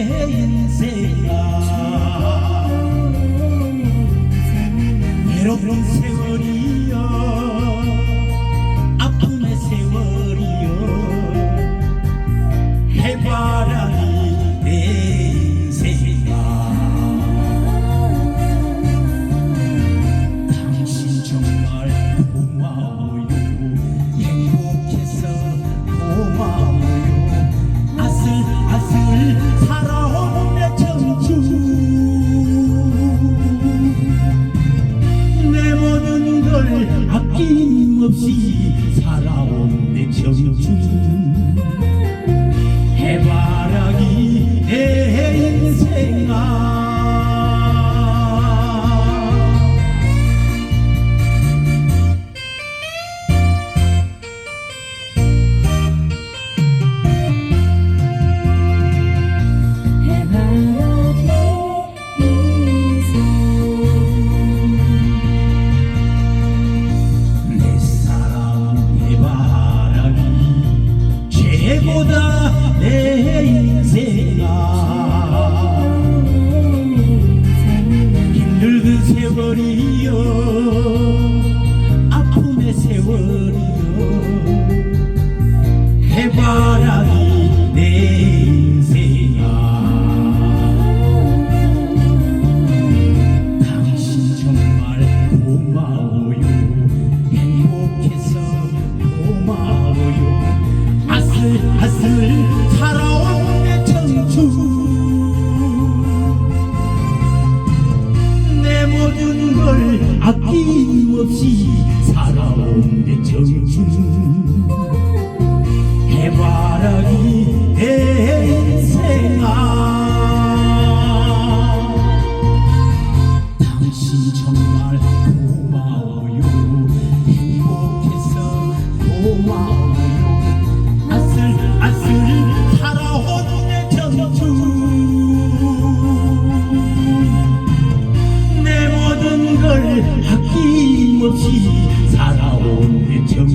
내 인생아 외로운 세월이 걸 아낌없이 살아온 내 청춘 최고다 내 인생아. 힘들은 세월이여 아슬아슬 살아온 내 청춘. 내 모든 걸 아낌없이 살아온 내 청춘. 记擦到我面。